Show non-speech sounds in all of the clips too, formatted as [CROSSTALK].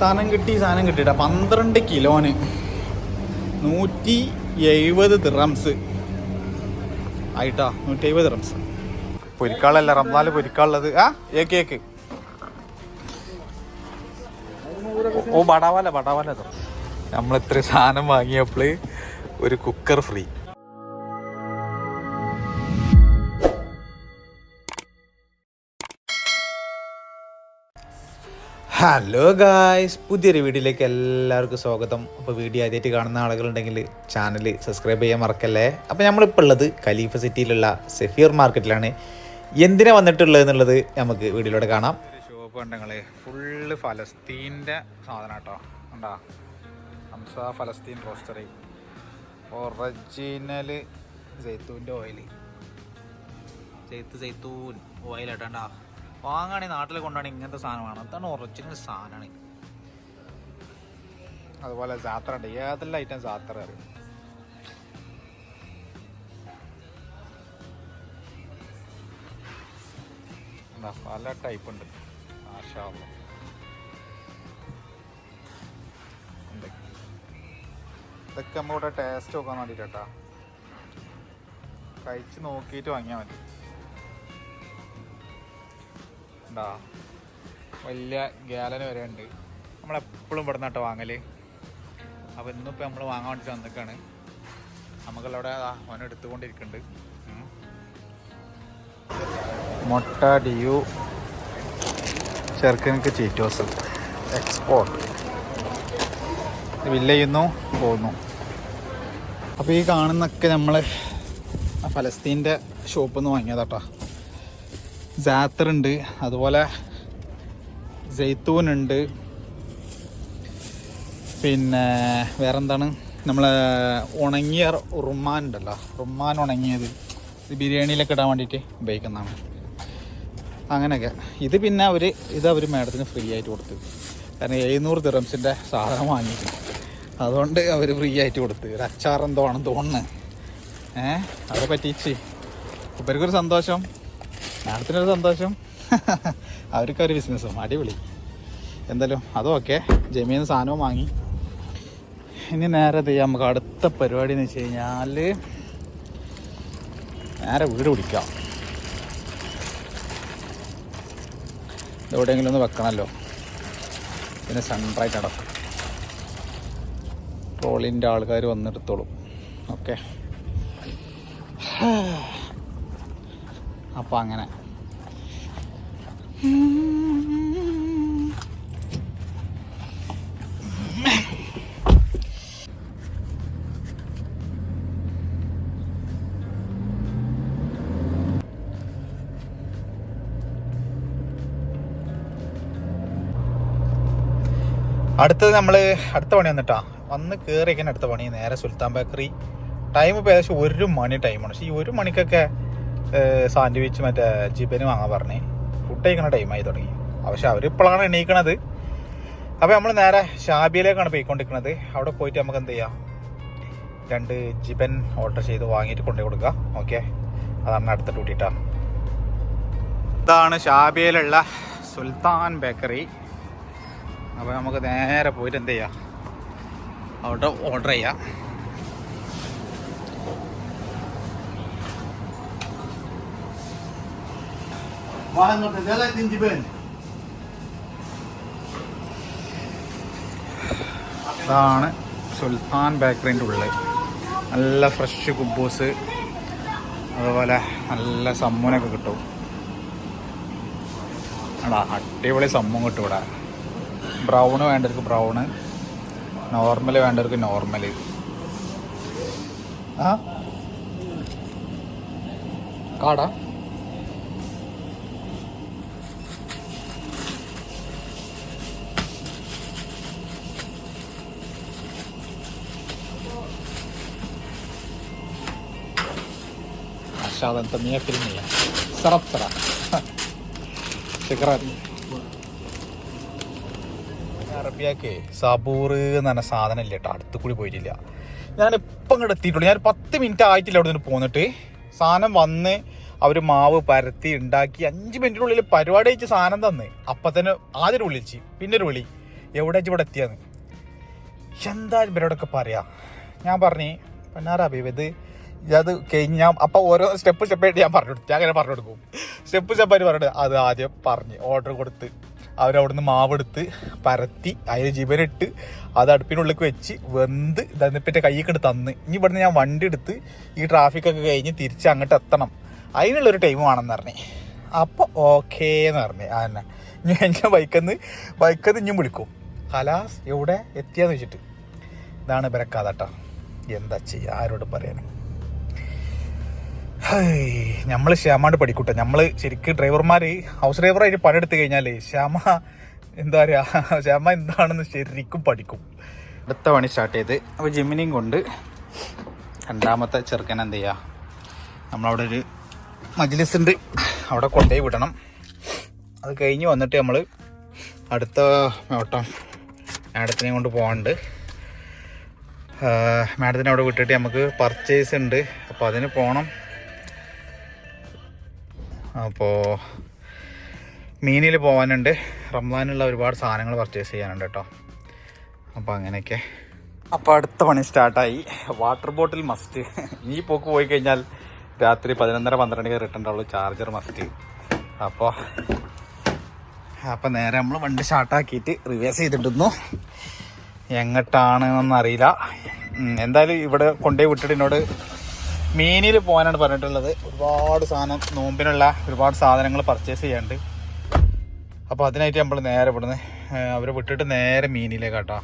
സാധനം കിട്ടി സാധനം കിട്ടിയിട്ട പന്ത്രണ്ട് കിലോന് നൂറ്റി എഴുപത് ദിറംസ് ആയിട്ടാ നൂറ്റി എഴുപത് ദിറംസ് പൊരിക്കാളല്ല റംസാൽ പൊരിക്കാളുള്ളത് ആ ഏക്ക് ഏക്ക് ഓ ബടാവാല ബടാവാല. നമ്മൾ ഇത്ര സാധനം വാങ്ങിയപ്പോൾ ഒരു കുക്കർ ഫ്രീ ഹലോ ഗായ്സ് പുതിയൊരു വീഡിയോയിലേക്ക് എല്ലാവർക്കും സ്വാഗതം. അപ്പോൾ വീഡിയോ ആദ്യമായിട്ട് കാണുന്ന ആളുകളുണ്ടെങ്കിൽ ചാനൽ സബ്സ്ക്രൈബ് ചെയ്യാൻ മറക്കല്ലേ? അപ്പോൾ നമ്മളിപ്പോൾ ഉള്ളത് ഖലീഫ സിറ്റിയിലുള്ള സെഫിയർ മാർക്കറ്റിലാണ് എന്തിനാ വന്നിട്ടുള്ളത് എന്നുള്ളത് നമുക്ക് വീഡിയോയിലൂടെ കാണാം. ഷോപ്പ് ഉണ്ടെങ്കിൽ ഫുള്ള് ഫലസ്തീന്റെ സാധനം കേട്ടോ. ഉണ്ടോ ഹംസ ഫലസ്തീൻ റോസ്റ്ററി ഒറിജിനൽ ജെയ്ത്തൂന്റെ ഓയിൽ ജെയ്ത്ത് ജെയ്ത്തൂൻ ഓയിലാട്ടാ വാങ്ങാണെങ്കിൽ നാട്ടിൽ കൊണ്ടാണ് ഇങ്ങനത്തെ സാധനമാണ്. അതാണ് ഒറിജിനൽ സാധനമാണ്. അതുപോലെ ജാത്ര ഉണ്ട്. ഏതെല്ലാം ഐറ്റം ജാത്ര അറിയും? പല ടൈപ്പ്. ഉണ്ട്. ഇതൊക്കെ നമ്മളിവിടെ ടേസ്റ്റ് നോക്കാൻ വേണ്ടിട്ടാ. കഴിച്ച് നോക്കിയിട്ട് വാങ്ങിയാൽ മതി. ഉണ്ടാ വലിയ ഗ്യാലന് വരെ ഉണ്ട്. നമ്മളെപ്പോഴും ഇവിടെ നിന്നിട്ട് വാങ്ങൽ. അപ്പോൾ ഇന്നിപ്പോൾ നമ്മൾ വാങ്ങാൻ വേണ്ടിയിട്ട് വന്നിക്കാണ്. നമുക്കവിടെ അവൻ എടുത്തുകൊണ്ടിരിക്കുന്നുണ്ട്. മുട്ട ഡിയു ചെറുക്കനക്ക് ചീറ്റോസ് എക്സ്പോർട്ട് വില്ല ചെയ്യുന്നു പോകുന്നു. അപ്പോൾ ഈ കാണുന്നൊക്കെ നമ്മൾ ഫലസ്തീന്റെ ഷോപ്പിൽ നിന്ന് വാങ്ങിയതാട്ടാ. ജാത്തർ ഉണ്ട് അതുപോലെ ജയ്ത്തൂനുണ്ട്. പിന്നെ വേറെന്താണ്? നമ്മൾ ഉണങ്ങിയ റുമാൻ ഉണ്ടല്ലോ റുമാൻ ഉണങ്ങിയത്. ഇത് ബിരിയാണിയിലൊക്കെ ഇടാൻ വേണ്ടിയിട്ട് ഉപയോഗിക്കുന്നതാണ്. അങ്ങനെയൊക്കെ. ഇത് പിന്നെ അവർ ഇത് അവർ മാഡത്തിന് ഫ്രീ ആയിട്ട് കൊടുത്തു കാരണം എഴുന്നൂറ് ദിറംസിന്റെ സാധനം വാങ്ങിയിട്ട് അതുകൊണ്ട് അവർ ഫ്രീ ആയിട്ട് കൊടുത്തു ഒരു അച്ചാർ എന്തോ ആണെന്ന് തോന്നുന്നത് ഏഹ് അവരെ പറ്റിച്ച് ഇവർക്കൊരു സന്തോഷം. മാഡത്തിനൊരു സന്തോഷം. [LAUGHS] അവർക്കൊരു ബിസിനസ്സും അടിപൊളി. എന്തായാലും അതൊക്കെ ജമീൻ സാധനവും വാങ്ങി. ഇനി നേരെ ചെയ്യാം നമുക്ക് അടുത്ത പരിപാടി എന്ന് വെച്ച് കഴിഞ്ഞാൽ നേരെ വീട് പിടിക്കാം. എവിടെയെങ്കിലും ഒന്ന് വെക്കണമല്ലോ. പിന്നെ സൺബ്രൈറ്റ് അടക്കം ട്രോളിന്റെ ആൾക്കാർ വന്നെടുത്തോളും. ഓക്കെ. അപ്പോൾ അങ്ങനെ. അടുത്തത് നമ്മൾ അടുത്ത പണി വന്നിട്ടാ. വന്ന് കയറിയൊക്കെ അടുത്ത പണി നേരെ സുൽത്താൻ ബേക്കറി. ടൈം ഇപ്പോൾ ഏകദേശം ഒരു മണി ടൈമാണ് പക്ഷേ ഈ ഒരു മണിക്കൊക്കെ സാൻഡ്വിച്ച് മറ്റേ ജിബന് വാങ്ങാൻ പറഞ്ഞേ ഫുഡ് കഴിക്കണ ടൈമായി തുടങ്ങി. പക്ഷെ അവർ ഇപ്പോഴാണ് എണീക്കണത്. അപ്പോൾ നമ്മൾ നേരെ ഷാബിയിലേക്കാണ് പോയിക്കൊണ്ടിരിക്കുന്നത് അവിടെ പോയിട്ട് നമുക്ക് എന്ത് ചെയ്യാം? രണ്ട് ജിബൻ ഓർഡർ ചെയ്ത് വാങ്ങിയിട്ട് കൊണ്ടു കൊടുക്കുക ഓക്കെ അതാണ് അടുത്ത ഡ്യൂട്ടിട്ടാ ഇതാണ് ഷാബിയിലുള്ള സുൽത്താൻ ബേക്കറി. അപ്പോൾ നമുക്ക് നേരെ പോയിട്ട് എന്ത് ചെയ്യാം? അവിടെ ഓർഡർ ചെയ്യാം. বাহান্নটা জেলায় দিন দিবেন അതാണ് സുൽത്താൻ ബേക്കറിന്റെ ഉള്ളിൽ നല്ല ഫ്രഷ് കുബൂസ്. അതുപോലെ നല്ല സമ്മൂനൊക്കെ കിട്ടും. ആടാ അടിപൊളി സമ്മും കിട്ടും ഇവിടെ. ബ്രൗണ് വേണ്ടവർക്ക് ബ്രൗണ്. നോർമൽ വേണ്ടവർക്ക് നോർമൽ ആ? കാടാ? عشان انت 100% صرفت ترى شكرا അറബിയാക്കേ സബൂർ എന്ന് പറഞ്ഞ സാധനം ഇല്ല കേട്ടോ അടുത്ത് കൂടി പോയിട്ടില്ല ഞാൻ ഇപ്പം ഇങ്ങോട്ട് എത്തിയിട്ടുള്ളൂ ഞാൻ ഒരു പത്ത് മിനിറ്റ് ആയിട്ടില്ല അവിടെ നിന്ന് പോന്നിട്ട് സാധനം വന്ന് അവർ മാവ് പരത്തി ഉണ്ടാക്കി അഞ്ച് മിനിറ്റിനുള്ളിൽ പരിപാടി വെച്ച് സാധനം തന്ന് അപ്പം തന്നെ ആദ്യം ഒരു വിളിച്ച് പിന്നെ ഒരു വിളി എവിടെ വെച്ച് ഇവിടെ എത്തിയെന്ന് എന്താ ഇവരോടൊക്കെ പറയാ ഞാൻ പറഞ്ഞു പൊന്നാറ അബീബ് ഇത് അത് കഴിഞ്ഞ് ഞാൻ അപ്പം ഓരോ സ്റ്റെപ്പ് സ്റ്റെപ്പായിട്ട് ഞാൻ പറഞ്ഞു കൊടുത്തു. ഞാൻ അങ്ങനെ പറഞ്ഞു കൊടുക്കും. സ്റ്റെപ്പ് സ്റ്റെപ്പായിട്ട് പറഞ്ഞിട്ട് അത് ആദ്യം പറഞ്ഞ് ഓർഡർ കൊടുത്ത് അവരവിടുന്ന് മാവെടുത്ത് പരത്തി അതിൽ ജിബനിട്ട് അത് അടുപ്പിനുള്ളിൽ വെച്ച് വെന്ത് ഇതെന്നിപ്പിന്റെ കൈയ്യൊക്കെ എടുത്ത് തന്ന്. ഇനി ഇവിടുന്ന് ഞാൻ വണ്ടി എടുത്ത് ഈ ട്രാഫിക്കൊക്കെ കഴിഞ്ഞ് തിരിച്ച് അങ്ങോട്ട് എത്തണം. അതിനുള്ളൊരു ടൈം വേണമെന്ന് പറഞ്ഞു. അപ്പോൾ ഓക്കേ എന്ന് പറഞ്ഞു. ആ തന്നെ ഇനി ഞാൻ ബൈക്കെന്ന് ബൈക്കെന്ന് ഇനിയും വിളിക്കും. കലാസ് എവിടെ എത്തിയാന്ന് വെച്ചിട്ട്. ഇതാണ് ഇവരെ കഥ എന്താ ചെയ്യുക ആരോട് പറയാൻ നമ്മൾ ശ്യാമാണ്ട് പഠിക്കൂട്ടെ. നമ്മൾ ശരിക്കും ഡ്രൈവർമാർ ഹൗസ് ഡ്രൈവറായിട്ട് പണിയെടുത്ത് കഴിഞ്ഞാൽ ശ്യാമ എന്താ പറയുക ശ്യാമ എന്താണെന്ന് ശരിക്കും പഠിക്കും. അടുത്ത പണി സ്റ്റാർട്ട് ചെയ്ത് അപ്പോൾ ജിമ്മിനെയും കൊണ്ട് രണ്ടാമത്തെ ചെറുക്കൻ എന്ത് ചെയ്യുക നമ്മളവിടെ ഒരു മജ്ലിസ് ഉണ്ട് അവിടെ കൊണ്ടുപോയി വിടണം. അത് കഴിഞ്ഞ് വന്നിട്ട് നമ്മൾ അടുത്ത ഓട്ടം മാഡത്തിനെ കൊണ്ട് പോകാണ്ട് മാഡത്തിനെ അവിടെ വിട്ടിട്ട് നമുക്ക് പർച്ചേസ് ഉണ്ട് അപ്പോൾ അതിന് പോകണം അപ്പോൾ മീനിൽ പോകാനുണ്ട് റംസാനുള്ള ഒരുപാട് സാധനങ്ങൾ പർച്ചേസ് ചെയ്യാനുണ്ട് കേട്ടോ അപ്പോൾ അങ്ങനെയൊക്കെ. അപ്പോൾ അടുത്ത പണി സ്റ്റാർട്ടായി. വാട്ടർ ബോട്ടിൽ മസ്റ്റ് ഈ പോക്ക് പോയി കഴിഞ്ഞാൽ രാത്രി പതിനൊന്നര പന്ത്രണ്ട് റിട്ടേൺ ഉള്ളൂ ചാർജർ മസ്റ്റ് അപ്പോൾ അപ്പം നേരെ നമ്മൾ വണ്ടി സ്റ്റാർട്ടാക്കിയിട്ട് റിവേഴ്സ് ചെയ്തിട്ടുന്നു എങ്ങോട്ടാണെന്നൊന്നറിയില്ല. എന്തായാലും ഇവിടെ കൊണ്ടുപോയി വിട്ടിട്ട് എന്നോട് മീനിൽ പോകാനാണ് പറഞ്ഞിട്ടുള്ളത്. ഒരുപാട് സാധനം നോമ്പിനുള്ള ഒരുപാട് സാധനങ്ങൾ പർച്ചേസ് ചെയ്യാണ്ട് അപ്പോൾ അതിനായിട്ട് നമ്മൾ നേരെ ഇവിടുന്ന് അവരെ വിട്ടിട്ട് നേരെ മീനിലേക്കാട്ടോ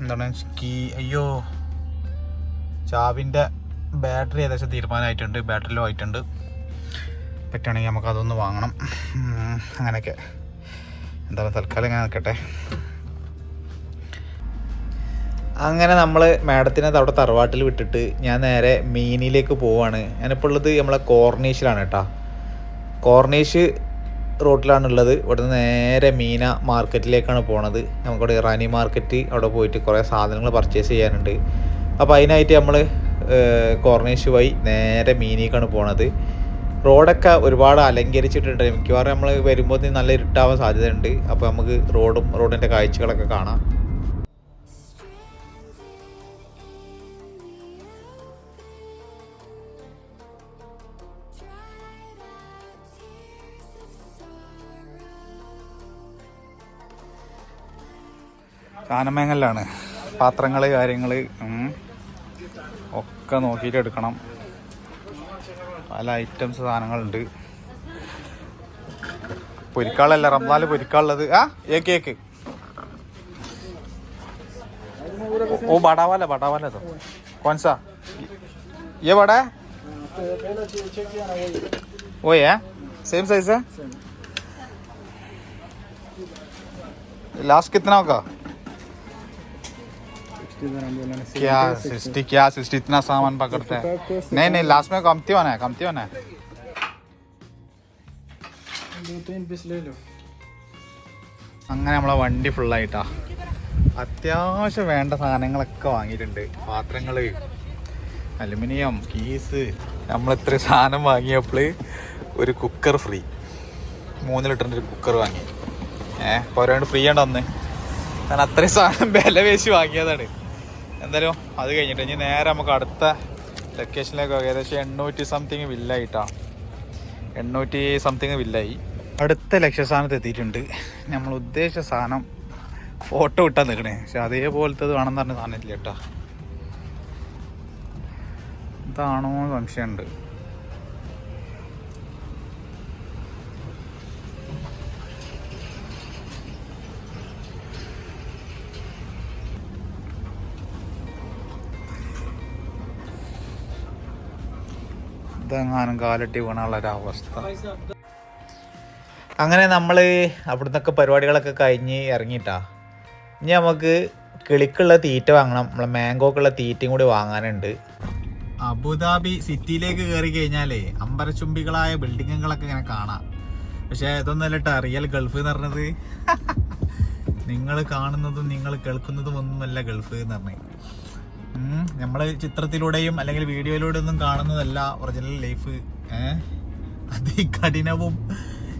എന്താണ്? കീ അയ്യോ. ചാവിന്റെ ബാറ്ററി ഏകദേശം തീരുമാനമായിട്ടുണ്ട്. ബാറ്ററി ലോ ആയിട്ടുണ്ട്. പറ്റുകയാണെങ്കിൽ നമുക്ക് അതൊന്ന് വാങ്ങണം. അങ്ങനെയൊക്കെ. എന്തായാലും തൽക്കാലം ഇങ്ങനെ നിൽക്കട്ടെ. അങ്ങനെ നമ്മൾ മാഡത്തിനെ അവിടെ തറവാട്ടിൽ വിട്ടിട്ട് ഞാൻ നേരെ മീനിലേക്ക് പോവാണ്. ഞാനിപ്പോൾ ഉള്ളത് നമ്മളെ കോർണീഷിലാണ് കേട്ടോ. കോർണീഷ് റോട്ടിലാണുള്ളത് ഇവിടുന്ന് നേരെ മീന മാർക്കറ്റിലേക്കാണ് പോണത്. നമുക്കിവിടെ ഇറാനി മാർക്കറ്റ് അവിടെ പോയിട്ട് കുറേ സാധനങ്ങൾ പർച്ചേസ് ചെയ്യാനുണ്ട്. അപ്പോൾ അതിനായിട്ട് നമ്മൾ കോർണീഷ് വഴി നേരെ മീനിലേക്കാണ് പോണത്. റോഡൊക്കെ ഒരുപാട് അലങ്കരിച്ചിട്ടുണ്ട്. മിക്കവാറും നമ്മൾ വരുമ്പോൾ നല്ല ഇരുട്ടാവാൻ സാധ്യതയുണ്ട്. അപ്പോൾ നമുക്ക് റോഡും റോഡിന്റെ കാഴ്ചകളൊക്കെ കാണാം. കാനമേങ്ങലാണ് പാത്രങ്ങൾ കാര്യങ്ങൾ ഒക്കെ നോക്കിയിട്ട് എടുക്കണം പല ഐറ്റംസ് സാധനങ്ങളുണ്ട് പൊരിക്കാളല്ല റംസാല് പൊരിക്കാളുള്ളത് ആ ഏ കേക്ക് ഓ बड़ा वाला बड़ा वाला तो कौन सा ये बड़ा है वो है सेम साइज है लास्ट कितना होगा क्या सिक्सटी क्या सिक्सटी इतना सामान पकड़ते हैं नहीं नहीं लास्ट में कमती होना है कमती होना है दो तीन पीस ले लो അങ്ങനെ നമ്മളെ വണ്ടി ഫുള്ളായിട്ടാ അത്യാവശ്യം വേണ്ട സാധനങ്ങളൊക്കെ വാങ്ങിയിട്ടുണ്ട് പാത്രങ്ങൾ അലുമിനിയം കീസ് നമ്മൾ ഇത്ര സാധനം വാങ്ങിയപ്പോൾ ഒരു കുക്കർ ഫ്രീ മൂന്ന് ലിറ്ററിൻ്റെ ഒരു കുക്കർ വാങ്ങി ഏഹ് പോരാണ്ട് ഫ്രീ ആണ് വന്ന് ഞാൻ അത്രയും സാധനം വില വേശി വാങ്ങിയതാണ് എന്തായാലും അത് കഴിഞ്ഞിട്ട് ഇനി നേരെ നമുക്ക് അടുത്ത ലൊക്കേഷനിലേക്ക് ഏകദേശം എണ്ണൂറ്റി സംതിങ് വില്ലായിട്ടാ എണ്ണൂറ്റി സംതിങ് വില്ലായി അടുത്ത ലക്ഷ്യസ്ഥാനത്ത് എത്തിയിട്ടുണ്ട്. നമ്മൾ ഉദ്ദേശിച്ച സാധനം ഫോട്ടോ ഇട്ടാൻ നിൽക്കണേ പക്ഷെ അതേപോലത്തത് വേണമെന്ന് പറഞ്ഞ സാധനം ഇല്ല കേട്ടോ. ഇതാണോ സംശയമുണ്ട്. ഇതെങ്ങാനും കാലട്ടി വീണുള്ള ഒരു അവസ്ഥ അങ്ങനെ നമ്മൾ അവിടുന്നൊക്കെ പരിപാടികളൊക്കെ കഴിഞ്ഞ് ഇറങ്ങിയിട്ടാ ഇനി നമുക്ക് കിളിക്കുള്ള തീറ്റ വാങ്ങണം. നമ്മളെ മാംഗോക്കുള്ള തീറ്റയും കൂടി വാങ്ങാനുണ്ട്. അബുദാബി സിറ്റിയിലേക്ക് കയറി കഴിഞ്ഞാലേ അമ്പരച്ചുംബികളായ ബിൽഡിങ്ങുകളൊക്കെ ഇങ്ങനെ കാണാം. പക്ഷേ ഇതൊന്നല്ല കേട്ടോ റിയൽ ഗൾഫ് എന്ന് പറഞ്ഞത്. [LAUGHS] നിങ്ങൾ കാണുന്നതും നിങ്ങൾ കേൾക്കുന്നതും ഒന്നുമല്ല ഗൾഫ് എന്ന് പറഞ്ഞത്. നമ്മൾ ചിത്രത്തിലൂടെയും അല്ലെങ്കിൽ വീഡിയോയിലൂടെ ഒന്നും കാണുന്നതല്ല ഒറിജിനൽ ലൈഫ് ഏഹ് അതികഠിനവും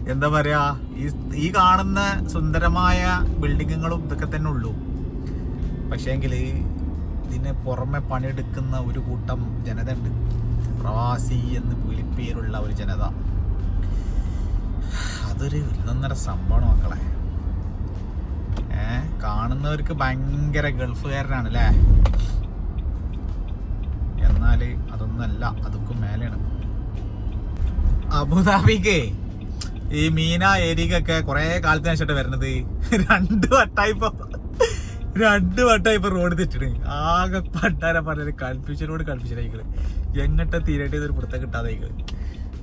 എന്താ പറയാ ഈ ഈ കാണുന്ന സുന്ദരമായ ബിൽഡിങ്ങുകളും ഇതൊക്കെ തന്നെ ഉള്ളൂ. പക്ഷേങ്കിൽ ഇതിന് പുറമെ പണിയെടുക്കുന്ന ഒരു കൂട്ടം ജനത ഉണ്ട്. പ്രവാസി എന്ന് പുലിപ്പേരുള്ള ഒരു ജനത. അതൊരു ഒന്നൊന്നര സംഭവമാണ് മക്കളെ. ഏ? കാണുന്നവർക്ക് ഭയങ്കര ഗൾഫുകാരനാണ് അല്ലേ? എന്നാൽ അതൊന്നല്ല അതൊക്കെ മേലെയാണ്. അബുദാബിക്ക് ഈ മീന ഏരിയക്കൊക്കെ കുറെ കാലത്തിന് ശേഷം വരുന്നത്. രണ്ട് വട്ടായിപ്പോ രണ്ട് വട്ടായിപ്പോ റോഡ് തെറ്റിണ്. ആകെ പട്ടാര പറഞ്ഞത് കൺഫ്യൂഷനോട് കൺഫ്യൂഷൻ ആയിക്കൾ എങ്ങട്ടെ തീരേണ്ടത് ഒരു പുറത്തെ കിട്ടാതായിക്കൾ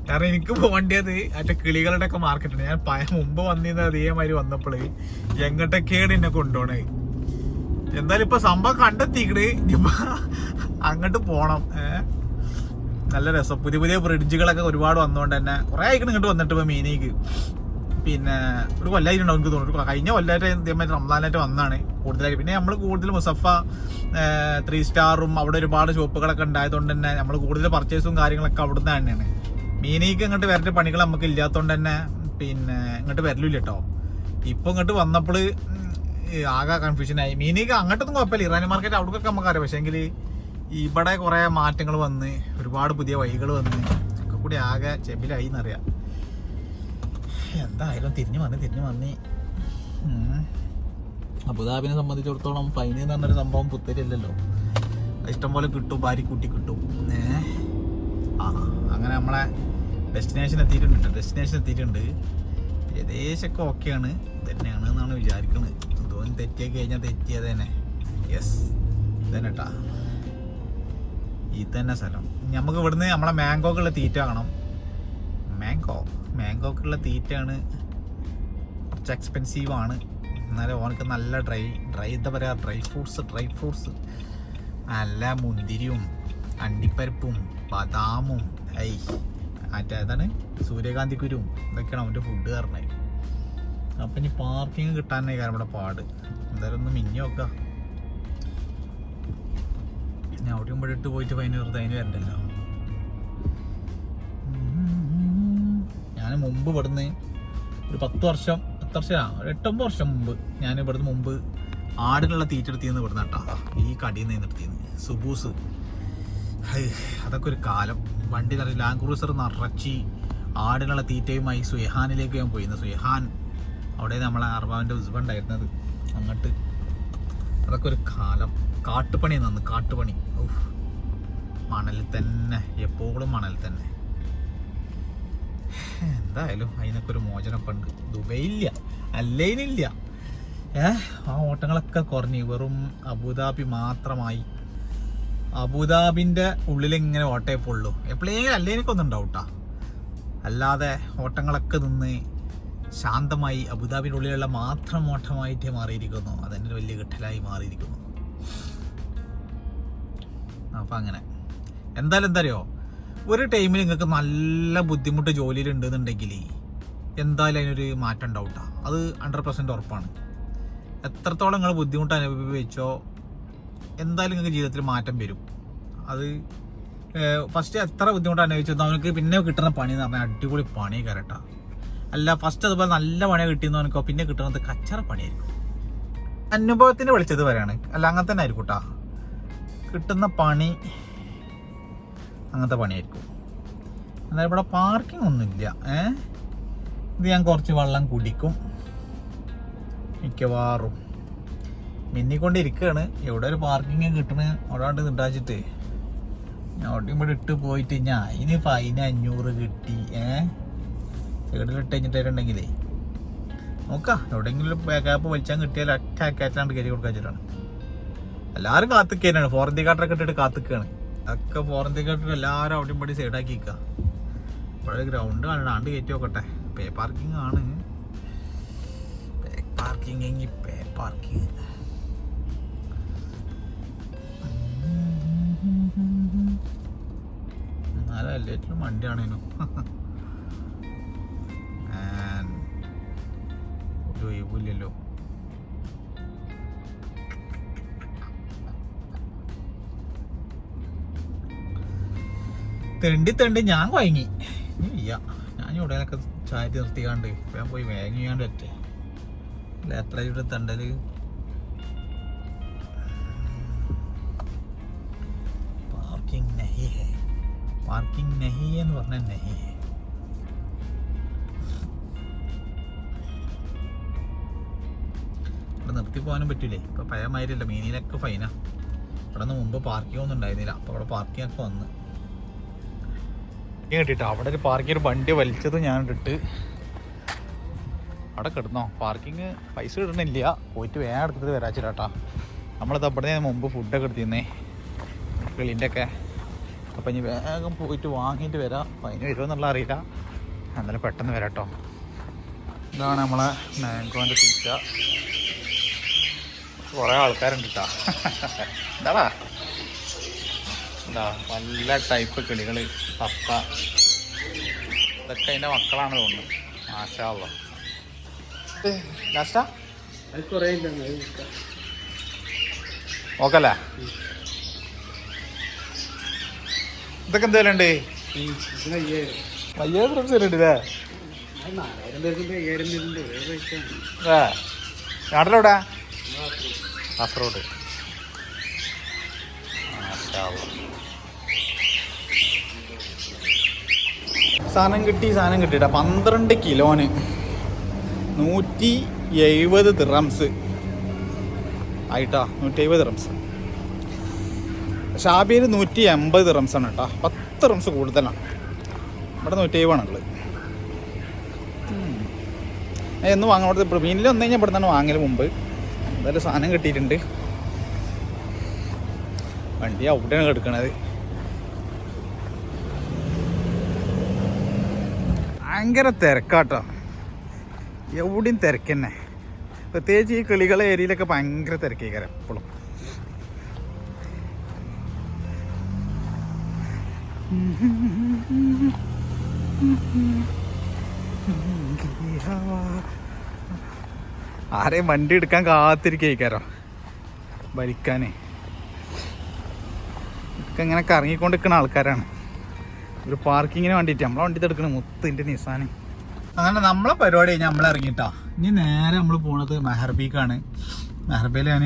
കാരണം എനിക്ക് പോകേണ്ടത് മറ്റേ കിളികളുടെ ഒക്കെ മാർക്കറ്റാണ് ഞാൻ മുമ്പ് വന്നിരുന്ന അതേമാതിരി വന്നപ്പോൾ എങ്ങോട്ടൊക്കെയാണ് എന്നെ കൊണ്ടുപോണേ എന്തായാലും ഇപ്പൊ സംഭവം കണ്ടെത്തിക്കണേ ഇനിയിപ്പോ അങ്ങോട്ട് പോണം. നല്ല രസം. പുതിയ പുതിയ ബ്രിഡ്ജുകളൊക്കെ ഒരുപാട് വന്നുകൊണ്ട് തന്നെ കുറെ ആയിക്കണം ഇങ്ങോട്ട് വന്നിട്ട് ഇപ്പൊ മീനേക്ക്. പിന്നെ ഒരു കൊല്ലായിട്ടുണ്ടാവും എനിക്ക് തോന്നുന്നു. കഴിഞ്ഞ കൊല്ലായിട്ട് ഇതേമാതിരി റംസാനായിട്ട് വന്നാണ് കൂടുതലായിട്ട്. പിന്നെ നമ്മൾ കൂടുതൽ മുസഫ ത്രീ സ്റ്റാറും അവിടെ ഒരുപാട് ഷോപ്പുകളൊക്കെ ഉണ്ടായതുകൊണ്ട് തന്നെ നമ്മൾ കൂടുതൽ പർച്ചേസും കാര്യങ്ങളൊക്കെ അവിടുന്ന് തന്നെയാണ്. മീനേക്ക് ഇങ്ങോട്ട് വരേണ്ട പണികൾ നമുക്ക് ഇല്ലാത്തതുകൊണ്ട് തന്നെ പിന്നെ ഇങ്ങോട്ട് വരലില്ല കേട്ടോ ഇപ്പൊ ഇങ്ങോട്ട് വന്നപ്പോൾ ആകെ കൺഫ്യൂഷൻ ആയി. മീനിങ് അങ്ങോട്ടൊന്നും കുഴപ്പമില്ല. ഇറാനി മാർക്കറ്റ് അവിടേക്കൊക്കെ നമുക്കറിയാം. പക്ഷേങ്കിൽ ഇവിടെ കുറെ മാറ്റങ്ങൾ വന്ന് ഒരുപാട് പുതിയ വഴികൾ വന്ന് ഒക്കെ കൂടി ആകെ ചെമ്പിലായി എന്നറിയാം എന്തായാലും തിരിഞ്ഞു വന്ന് തിരിഞ്ഞു വന്നി. അബുദാബിനെ സംബന്ധിച്ചിടത്തോളം ഫൈൻ എന്ന് പറഞ്ഞൊരു സംഭവം പുത്തരില്ലല്ലോ. ഇഷ്ടംപോലെ കിട്ടും ഭാര്യക്കുട്ടി കിട്ടും ആ അങ്ങനെ നമ്മളെ ഡെസ്റ്റിനേഷൻ എത്തിയിട്ടുണ്ട്. ട്ടോ. ഡെസ്റ്റിനേഷൻ എത്തിയിട്ടുണ്ട്. ഏകദേശമൊക്കെ ഓക്കെയാണ് തന്നെയാണ് എന്നാണ് വിചാരിക്കുന്നത് ധോനി തെറ്റിയൊക്കെ കഴിഞ്ഞാൽ തെറ്റിയത് തന്നെ. യെസ് ഇതന്നെ ഇത് തന്നെ സ്ഥലം. നമുക്ക് ഇവിടുന്ന് നമ്മളെ മാംഗോക്കുള്ള തീറ്റ കാണാം. മാംഗോ മാംഗോക്കുള്ള തീറ്റയാണ് കുറച്ച് എക്സ്പെൻസീവ് ആണ്. എന്നാലും ഓനക്ക് നല്ല ഡ്രൈ ഡ്രൈ എന്താ പറയുക ഡ്രൈ ഫ്രൂട്ട്സ് ഡ്രൈ ഫ്രൂട്ട്സ് നല്ല മുന്തിരിയും അണ്ടിപ്പരിപ്പും ബദാമും ഐ മറ്റേ ഏതാണ്? സൂര്യകാന്തി ഇതൊക്കെയാണ് അവന്റെ ഫുഡ് പറഞ്ഞത്. അപ്പം ഇനി പാർക്കിംഗ് കിട്ടാനേ കാരണം ഇവിടെ പാട്. എന്തായാലും ഒന്ന് മിഞ്ഞി നോക്കാം. ഞാൻ അവിടെയും ഇവിടെ ഇട്ട് പോയിട്ട് പതിന് വെറുതെ അതിന് വരണ്ടല്ലോ. ഞാൻ മുമ്പ് ഇവിടുന്ന് ഒരു പത്ത് വർഷം പത്ത് വർഷം ഒരു എട്ടൊമ്പത് വർഷം മുമ്പ് ഞാൻ ഇവിടുന്ന് മുമ്പ് ആടിനുള്ള തീറ്റ എടുത്തിന്ന് ഇവിടുന്ന് കേട്ടോ. ഈ കടിയിൽ നിന്ന് എടുത്തിന്ന് സുബൂസ്. അതൊക്കെ ഒരു കാലം. വണ്ടി നിറച്ച് ലാൻഡ് ക്രൂസർ നിറച്ചി ആടിനുള്ള തീറ്റയുമായി സുയഹാനിലേക്ക് ഞാൻ പോയിരുന്നു. സുയഹാൻ അവിടെ നമ്മളെ അർബാവിന്റെ ഉസ്ബ ഉണ്ടായിരുന്നത്. അങ്ങോട്ട് അതൊക്കെ ഒരു കാലം. കാട്ടുപണി നന്ന് കാട്ടുപണി. ഔഫ്. മണലിൽ തന്നെ. എപ്പോഴും മണലിൽ തന്നെ. എന്തായാലും അതിനൊക്കെ ഒരു മോചനമൊക്കെ ഉണ്ട്. ദുബൈയില്ല. അല്ലേനില്ല. ഏഹ് ആ ഓട്ടങ്ങളൊക്കെ കുറഞ്ഞു. വെറും അബുദാബി മാത്രമായി. അബുദാബിന്റെ ഉള്ളിൽ ഇങ്ങനെ ഓട്ടയപ്പുള്ളൂ എപ്പോഴെങ്കിലും അല്ലേനൊക്കെ ഒന്നും ഉണ്ടാവും. അല്ലാതെ ഓട്ടങ്ങളൊക്കെ നിന്ന് ശാന്തമായി അബുദാബിനുള്ളിലുള്ള മാത്രം ഓട്ടമായിട്ട് മാറിയിരിക്കുന്നു. അതെന്നെ ഒരു വലിയ കിട്ടലായി മാറിയിരിക്കുന്നു. അപ്പം അങ്ങനെ. എന്തായാലും എന്തറിയോ ഒരു ടൈമിൽ നിങ്ങൾക്ക് നല്ല ബുദ്ധിമുട്ട് ജോലിയിൽ ഉണ്ടെന്നുണ്ടെങ്കിൽ എന്തായാലും അതിനൊരു മാറ്റം ഉണ്ടാവും അത് ഹൺഡ്രഡ് പെർസെന്റ് ഉറപ്പാണ്. എത്രത്തോളം നിങ്ങൾ ബുദ്ധിമുട്ട് അനുഭവിച്ചോ എന്തായാലും നിങ്ങൾക്ക് ജീവിതത്തിൽ മാറ്റം വരും. അത് ഫസ്റ്റ് എത്ര ബുദ്ധിമുട്ട് അനുഭവിച്ചോ അവനക്ക് പിന്നെ കിട്ടുന്ന പണി എന്ന് പറഞ്ഞാൽ അടിപൊളി പണി കരട്ടാ. അല്ല ഫസ്റ്റ് അതുപോലെ നല്ല പണി കിട്ടിയെന്ന് അവനക്കോ പിന്നെ കിട്ടുന്നത് കച്ചറ പണിയായിരിക്കും. അനുഭവത്തിന് വിളിച്ചത് വരെയാണ് അല്ല അങ്ങനെ തന്നെ ആയിരിക്കും കേട്ടാ കിട്ടുന്ന പണി അങ്ങനത്തെ പണിയായിരിക്കും. എന്നാൽ ഇവിടെ പാർക്കിംഗ് ഒന്നുമില്ല ഏ? ഇത് ഞാൻ കുറച്ച് വെള്ളം കുടിക്കും. മിക്കവാറും. മിന്നിക്കൊണ്ടിരിക്കുകയാണ് എവിടെ ഒരു പാർക്കിംഗ് കിട്ടണ? അവിടാണ്ട് നിണ്ടാച്ചിട്ട് ഞാൻ ഇവിടെ ഇട്ട് പോയിട്ട് ഞാൻ അതിന് ഫൈൻ അഞ്ഞൂറ് കിട്ടി. ഏ? സൈഡിലിട്ട് കഴിഞ്ഞിട്ടുണ്ടെങ്കിലേ നോക്കാം എവിടെയെങ്കിലും ബാക്കപ്പ് വലിച്ചാൽ കിട്ടിയാൽ അറ്റാക്ക് ആറ്റാണ്ട് കയറി കൊടുക്കാൻ വെച്ചിട്ടാണ്. എല്ലാവരും കാത്തിക്കാനാണ് ഫോറന്തി കാട്ടറൊക്കെ ഇട്ടിട്ട് കാത്തുക്കാണ്. അതൊക്കെ ഫോറന്തി കാട്ടിട്ട് എല്ലാവരും അവിടെയും പടി സൈഡാക്കി നിൽക്കുക ഇവിടെ ഗ്രൗണ്ട് കാണണം ആണ്ട് കയറ്റി നോക്കട്ടെ. പേ പാർക്കിംഗ് ആണ്. പേ പാർക്കിംഗ് എങ്കിൽ പേ പാർക്കിംഗ് എന്നാലും എല്ലാറ്റിലും വണ്ടിയാണേനു. ഒഴിവില്ലല്ലോ തെണ്ടി തെണ്ടി ഞാൻ കുഴങ്ങി ഇല്ല. ഞാൻ എവിടെയൊക്കെ ചായറ്റ് നിർത്തിക്കാണ്ട് ഞാൻ പോയി വേങ്ങിയാണ്ട് പറ്റേ. എത്ര ഇവിടെ തണ്ടൽ? പാർക്കിംഗ് നഹി പാർക്കിംഗ് നഹി എന്ന് പറഞ്ഞാൽ നഹി ഇവിടെ നിർത്തി പോകാനും പറ്റൂലേ ഇപ്പൊ പഴയമാരില്ല മീനിനൊക്കെ ഫൈനാ ഇവിടെ നിന്ന് മുമ്പ് പാർക്കിംഗ് ഒന്നും ഉണ്ടായിരുന്നില്ല. അപ്പൊ അവിടെ പാർക്കിംഗ് ഒക്കെ വന്ന്. കിട്ടിട്ടോ അവിടെ ഒരു പാർക്കിംഗ് ഒരു വണ്ടി വലിച്ചത് ഞാൻ ഇട്ടിട്ട് അവിടെ കിടന്നോ? പാർക്കിങ് പൈസ കിട്ടണില്ല പോയിട്ട് വേഗം എടുത്തിട്ട് വരാച്ചിട്ടാ നമ്മളിത് അവിടെ മുമ്പ് ഫുഡൊക്കെ എടുത്തിരുന്നേ. കിളിന്റെ ഒക്കെ അപ്പം ഇനി വേഗം പോയിട്ട് വാങ്ങിയിട്ട് വരാം. അതിന് വരുമോ എന്നുള്ള അറിയില്ല. എന്നാലും പെട്ടെന്ന് വരാട്ടോ ഇതാണ് നമ്മളെ മാംഗോന്റെ തീറ്റ കുറേ ആൾക്കാരുണ്ട് കേട്ടോ എന്താടാ? എന്താ നല്ല ടൈപ്പ് കിളികൾ പപ്പ. ഇതൊക്കെ അതിന്റെ മക്കളാണ് തോന്നുന്നത് മാഷാള്ള ലാസ്റ്റാ. ഓക്കല്ലേ ഇതൊക്കെ എന്തെങ്കിലും ഉണ്ട് അയ്യായിരം. അയ്യായിരം രൂപ തരുന്നുണ്ട് ഇല്ലേ? അത് നാലായിരം റോഡ് സാധനം കിട്ടി സാധനം കിട്ടിട്ടാ പന്ത്രണ്ട് കിലോന് നൂറ്റി എഴുപത് ദിറംസ് ആയിട്ടാ. നൂറ്റി എഴുപത് ദിറംസ് ഷാബിയിൽ നൂറ്റി എൺപത് ദിറംസ് ആണ് കേട്ടോ പത്ത് റംസ് കൂടുതലാണ് ഇവിടെ നൂറ്റി എഴുപതാണുള്ളത് എന്ന് വാങ്ങാൻ ഇവിടുത്തെ മീനിൽ വന്നു കഴിഞ്ഞാൽ ഇവിടെ നിന്നാണ് വാങ്ങൽ മുമ്പ്. എന്തായാലും സാധനം കിട്ടിയിട്ടുണ്ട്. വണ്ടി അവിടെയാണ് കിടക്കണത്. ഭയങ്കര തിരക്കാട്ടോ. എവിടെയും തിരക്ക് തന്നെ. പ്രത്യേകിച്ച് ഈ കിളികളെ ഏരിയയിലൊക്കെ ഭയങ്കര തിരക്കേക്കാരം എപ്പോഴും. ആരെയും വണ്ടി എടുക്കാൻ കാത്തിരിക്കാരോ ഭരിക്കാനേ. ഇതൊക്കെ ഇങ്ങനെ കറങ്ങിക്കൊണ്ട് നിൽക്കുന്ന ആൾക്കാരാണ്. ഒരു പാർക്കിങ്ങിന് വേണ്ടിയിട്ട് നമ്മളെ വണ്ടി എടുക്കണ മുത്തിന്റെ നിസാന്. അങ്ങനെ നമ്മളെ പരിപാടി കഴിഞ്ഞാൽ നമ്മൾ ഇറങ്ങിട്ടാ ഇനി നേരെ നമ്മൾ പോണത് മെഹർബീക്കാണ്. മെഹർബിയിൽ ഞാൻ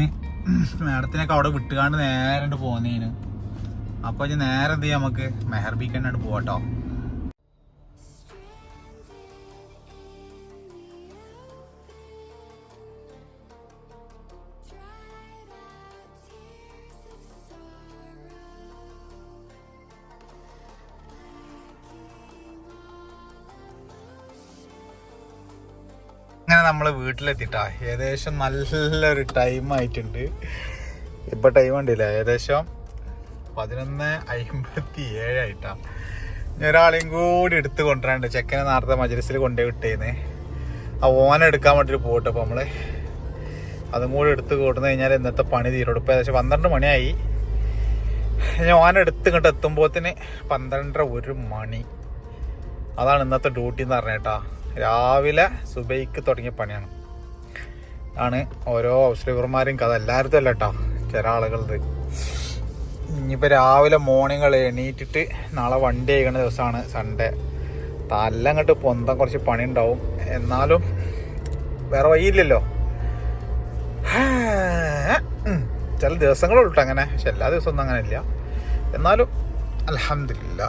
മാഡത്തിനൊക്കെ അവിടെ വിട്ടുകാണ്ട് നേരെ പോകുന്നതിന് അപ്പോൾ അപ്പൊ ഇനി നേരെ എന്ത് ചെയ്യാം നമുക്ക്? മെഹർബീക്ക് തന്നെ പോവാട്ടോ. അങ്ങനെ നമ്മൾ വീട്ടിലെത്തിട്ടാ. ഏകദേശം നല്ലൊരു ടൈം ആയിട്ടുണ്ട്. ഇപ്പൊ ടൈം ഉണ്ടല്ല ഏകദേശം പതിനൊന്ന് അമ്പത്തി ഏഴായിട്ടാ ഒരാളെയും കൂടി എടുത്ത് കൊണ്ടുവരാണ്ട് ചെക്കനെ നേരത്തെ മജലിസിൽ കൊണ്ടുപോയി വിട്ടേന്ന്. ആ ഓന എടുക്കാൻ വേണ്ടിയിട്ട് പോട്ടെ അപ്പോൾ നമ്മൾ. അതും കൂടി എടുത്ത് കൊടുന്നു കഴിഞ്ഞാൽ ഇന്നത്തെ പണി തീരോട് ഇപ്പൊ ഏകദേശം പന്ത്രണ്ട് മണിയായി. ഞാൻ ഓന എടുത്ത് ഇങ്ങോട്ട് എത്തുമ്പോത്തിന് പന്ത്രണ്ടര ഒരു മണി. അതാണ് ഇന്നത്തെ ഡ്യൂട്ടി എന്ന് പറഞ്ഞേട്ടാ. രാവിലെ സുബൈക്ക് തുടങ്ങിയ പണിയാണ്. ആണ് ഓരോ ഹൗസ് കഥ. എല്ലാവരും അല്ല കേട്ടോ ചില ആളുകളത് ഇനിയിപ്പോൾ രാവിലെ മോർണിംഗ് എണീറ്റിട്ട് നാളെ വണ്ടി അയക്കണ ദിവസമാണ് സൺഡേ തല്ല അങ്ങോട്ട് പൊന്തം കുറച്ച് പണി ഉണ്ടാവും എന്നാലും വേറെ വഴിയില്ലല്ലോ. ചില ദിവസങ്ങളുള്ളൂ അങ്ങനെ. പക്ഷെ എല്ലാ ദിവസവും ഒന്നും അങ്ങനെ ഇല്ല. എന്നാലും അലഹമില്ല